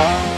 কাঁচা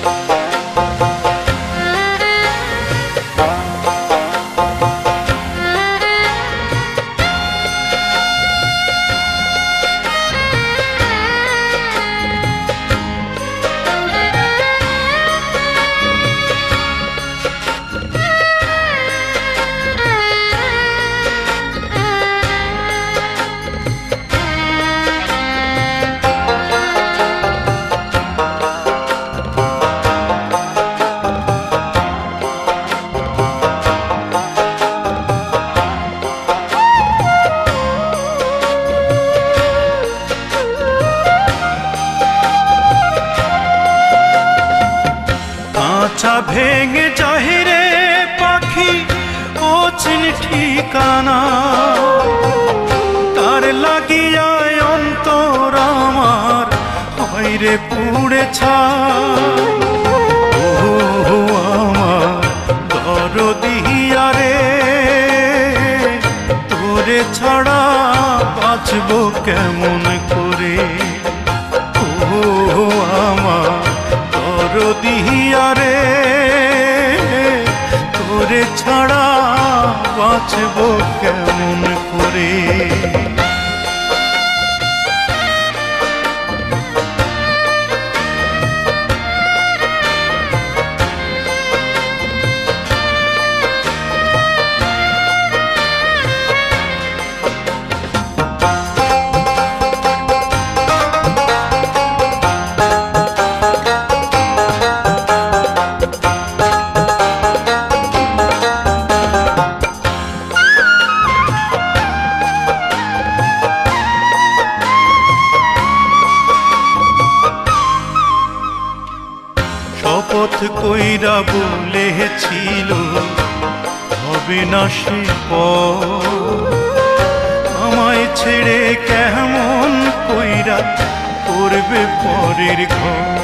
ভেঙে চাহিরে পাখি, ও চিন ঠিকানা। তার লাগিয়ায় অন্তর আমার পুড়ে দরদিয়া রে, তোরে ছাড়া বাঁচব কেমন করে? ও আমার দরদিয়া রে। বাঁচব কেমন করে? কইরা বলেছিল হবে না সে। আমায় ছেড়ে কেমন কইরা করবে পরের ঘর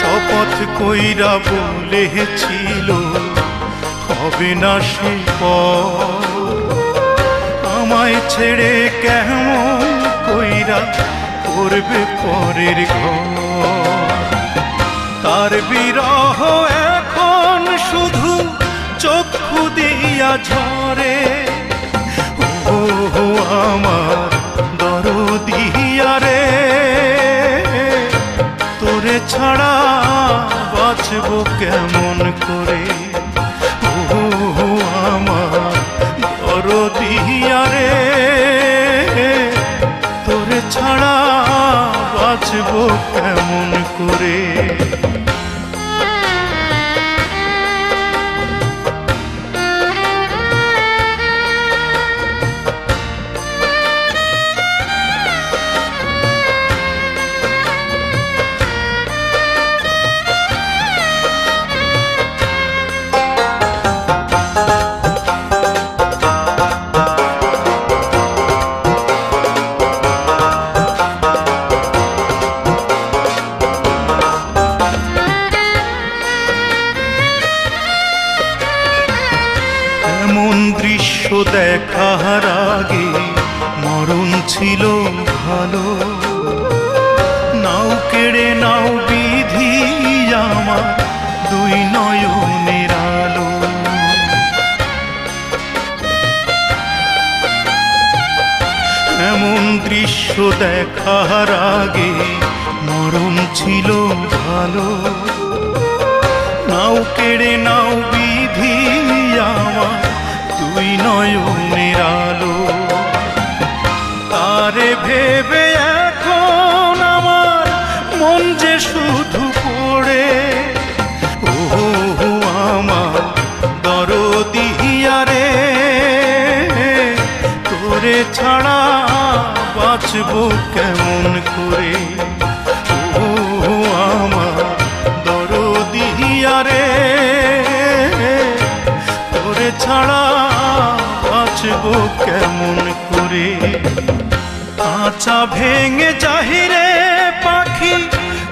শপথ কইরা বলেছিল হবে না সে। আমায় ছেড়ে কেমন কইরা করবে পরের ঘর। তার বিরহ এখন শুধু চক্ষু দিয়া ঝরে। ও আমার দরদিয়া রে, তোরে ছাড়া বাঁচব কেমন কেমন করে? মরণ ছিল ভালো। নাও কেড়ে, নাও বিধি আমার, দুই নয়নের আলো। এমন দৃশ্য দেখার আগে মরণ ছিল ভালো। নাও কেড়ে, নাও বিধি আমার তুই নয়নের তারে ভেবে এখন আমার মন যে শুধু পড়ে। ও আমার দরদিয়া রে তোরে ছাড়া বাঁচব কেমন করে? ও আমার দরদিয়া রে তোরে ছাড়া বাঁচব কেমন করে? কাঁচা ভেঙে যাহিরে পাখি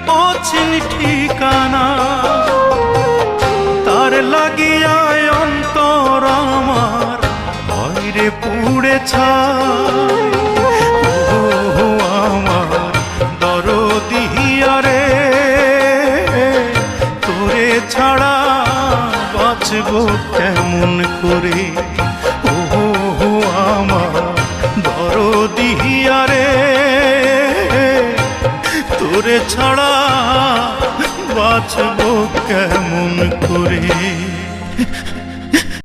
পৌঁছেন ঠিকানা। তার লাগিয়ায় অন্তর আমার, হয় রে পুড়ে ছায় ছাড়া বাঁচব কেমন করে? দরদিয়ারে তোরে ছাড়া বাঁচব কেমন করে?